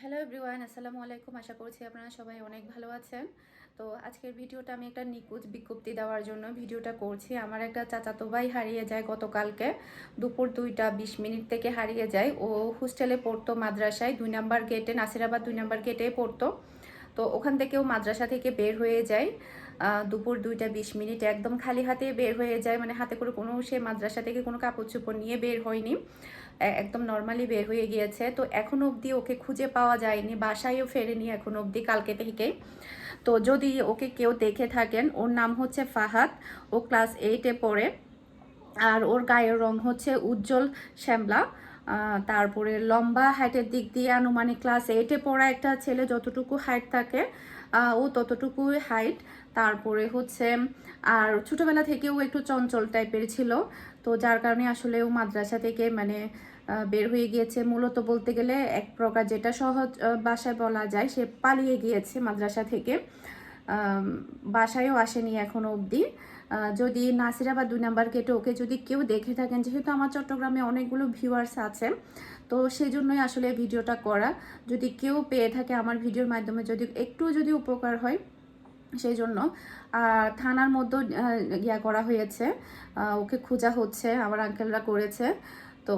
Hello everyone আসসালামু আলাইকুম। আশা করছি আপনারা সবাই অনেক ভালো আছেন। তো আজকের ভিডিওটা আমি একটা নিকুজ বিজ্ঞপ্তি দেওয়ার জন্য ভিডিওটা করছি। আমার একটা চাচাতো ভাই হারিয়ে যায় গতকালকে। দুপুর দুইটা বিশ মিনিট থেকে হারিয়ে যায়। ও হোস্টেলে পড়তো মাদ্রাসায়। দুই নাম্বার গেটে নাসিরাবাদ দুই নাম্বার গেটে পড়তো। তো ওখান থেকেও মাদ্রাসা থেকে বের হয়ে যায়। দুপুর দুইটা বিশ মিনিট একদম খালি হাতে বের হয়ে যায়। মানে হাতে করে কোনো সে মাদ্রাসা থেকে কোনো কাপড় চোপড় নিয়ে বের হয়নি। একদম নর্মালি বের হয়ে গিয়েছে। তো এখনও অবধি ওকে খুঁজে পাওয়া যায়নি। বাসায়ও ফেরেনি এখন অবধি কালকে থেকে তো যদি ওকে কেউ দেখে থাকেন, ওর নাম হচ্ছে ফাহাদ। ও ক্লাস এইটে পড়ে। আর ওর গায়ের রং হচ্ছে উজ্জ্বল শ্যামলা। তারপরে লম্বা হাইটের দিক দিয়ে আনুমানিক ক্লাস এইটে পড়া একটা ছেলে, যতটুকু হাইট থাকে ও ততটুকু হাইট তারপরে হচ্ছে, আর ছোটবেলা থেকেও একটু চঞ্চল টাইপের ছিল। তো যার কারণে আসলে ও মাদ্রাসা থেকে মানে বের হয়ে গিয়েছে। মূলত বলতে গেলে এক প্রকার যেটা সহজ ভাষায় বলা যায়, সে পালিয়ে গিয়েছে মাদ্রাসা থেকে। বাসায়ও আসেনি এখনও অবধি। যদি নাসিরা বা দুই নাম্বার কেটে ওকে যদি কেউ দেখে থাকেন, যেহেতু আমার চট্টগ্রামে অনেকগুলো ভিউয়ার্স আছে, তো সেই জন্যই আসলে ভিডিওটা করা। যদি কেউ পেয়ে থাকে আমার ভিডিওর মাধ্যমে, যদি একটু যদি উপকার হয় সেই জন্য থানার মধ্যে ইয়া করা হয়েছে। ওকে খোঁজা হচ্ছে, আমার আঙ্কেলরা করেছে। তো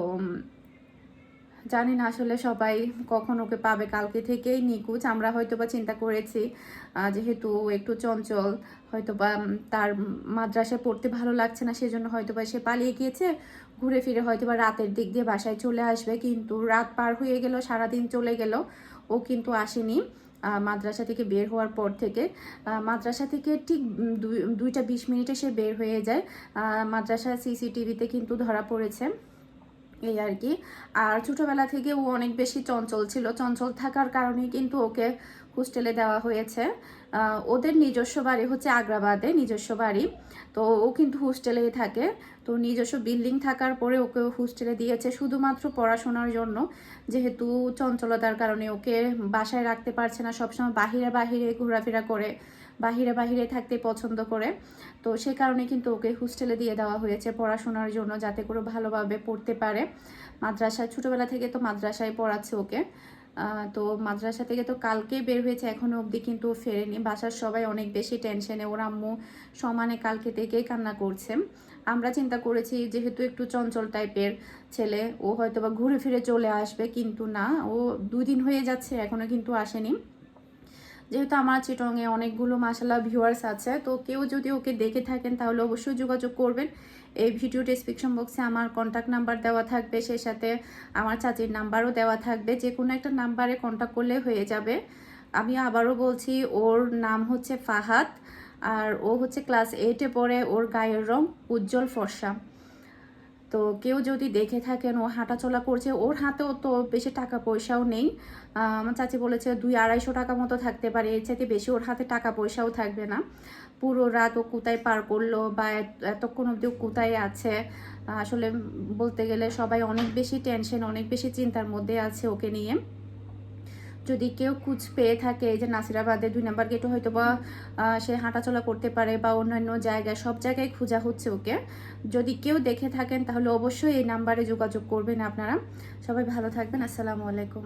জানি না আসলে সবাই কখন ওকে পাবে কালকে থেকেই নিকুচ আমরা হয়তো বা চিন্তা করেছি যেহেতু একটু চঞ্চল হয়তো বা তার মাদ্রাসায় পড়তে ভালো লাগছে না, সেজন্য হয়তো বা সে পালিয়ে গিয়েছে। ঘুরে ফিরে হয়তো বা রাতের দিক দিয়ে বাসায় চলে আসবে, কিন্তু রাত পার হয়ে গেল, সারাদিন চলে গেল। ও কিন্তু আসেনি মাদ্রাসা থেকে বের হওয়ার পর থেকে। মাদ্রাসা থেকে ঠিক দুই- দুইটা বিশ মিনিটে সে বের হয়ে যায়। মাদ্রাসা সিসিটিভিতে কিন্তু ধরা পড়েছে। এই আর কি। আর ছোটবেলা থেকে ও অনেক বেশি চঞ্চল ছিল। চঞ্চল থাকার কারণেই কিন্তু ওকে হোস্টেলে দেওয়া হয়েছে। ওদের নিজস্ব বাড়ি হচ্ছে আগ্রাবাদে, নিজস্ব বাড়ি। তো ও কিন্তু হোস্টেলেই থাকে। তো নিজস্ব বিল্ডিং থাকার পরে ওকে হোস্টেলে দিয়েছে শুধুমাত্র পড়াশোনার জন্য। যেহেতু চঞ্চলতার কারণে ওকে বাসায় রাখতে পারছে না সবসময়, বাহিরে বাহিরে ঘোরাফেরা করে। বাহিরে বাহিরে থাকতে পছন্দ করে। তো সে কারণে কিন্তু ওকে হোস্টেলে দিয়ে দেওয়া হয়েছে পড়াশোনার জন্য যাতে করে ভালোভাবে পড়তে পারে। মাদ্রাসায়, ছোটবেলা থেকে তো মাদ্রাসায় পড়াচ্ছে ওকে। তো মাদ্রাসা থেকে তো কালকে বের হয়েছে এখনও অবধি কিন্তু ফেরেনি। বাসার সবাই অনেক বেশি টেনশনে, ওর আম্মু সমানে কালকে থেকেই কান্না করছে। আমরা চিন্তা করেছি যেহেতু একটু চঞ্চল টাইপের ছেলে, ও হয়তো বা ঘুরে ফিরে চলে আসবে, কিন্তু না, ও দুই দিন হয়ে যাচ্ছে এখনও কিন্তু আসেনি। যেহেতু আমার চিটংয়ে অনেকগুলো মাসাল্লাহ ভিউয়ার্স আছে, তো কেউ যদি ওকে দেখে থাকেন তাহলে অবশ্যই যোগাযোগ করবেন। এই ভিডিও ডিসক্রিপশন বক্সে আমার কন্ট্যাক্ট নাম্বার দেওয়া থাকবে, সেই সাথে আমার চাচির নাম্বারও দেওয়া থাকবে, যে কোনো একটা নাম্বারে কন্ট্যাক্ট করলে হয়ে যাবে। আমি আবারও বলছি, ওর নাম হচ্ছে ফাহাদ, আর ও হচ্ছে ক্লাস এইটে পড়ে, ওর গায়ের রং উজ্জ্বল ফর্সা। তো কেউ যদি দেখে থাকেন ও হাঁটাচলা করছে, ওর হাতেও তো বেশি টাকা পয়সাও নেই। আমার চাচি বলেছে দুই আড়াইশো টাকা মতো থাকতে পারে, এর চাইতে বেশি ওর হাতে টাকা পয়সাও থাকবে না। পুরো রাত ও কোথায় পার করল বা এত- এতক্ষণ অব্দি কোথায় আছে? আসলে বলতে গেলে সবাই অনেক বেশি টেনশন অনেক বেশি চিন্তার মধ্যে আছে ওকে নিয়ে। যদি কেউ কুচ পেয়ে থাকে যে নাসিরাবাদে দুই নাম্বার গেটে হয়তো বা সে হাঁটাচলা করতে পারে বা অন্যান্য জায়গায়, সব জায়গায় খোঁজা হচ্ছে ওকে। যদি কেউ দেখে থাকেন তাহলে অবশ্যই এই নাম্বারে যোগাযোগ করবেন আপনারা। সবাই ভালো থাকবেন, আসসালামু আলাইকুম।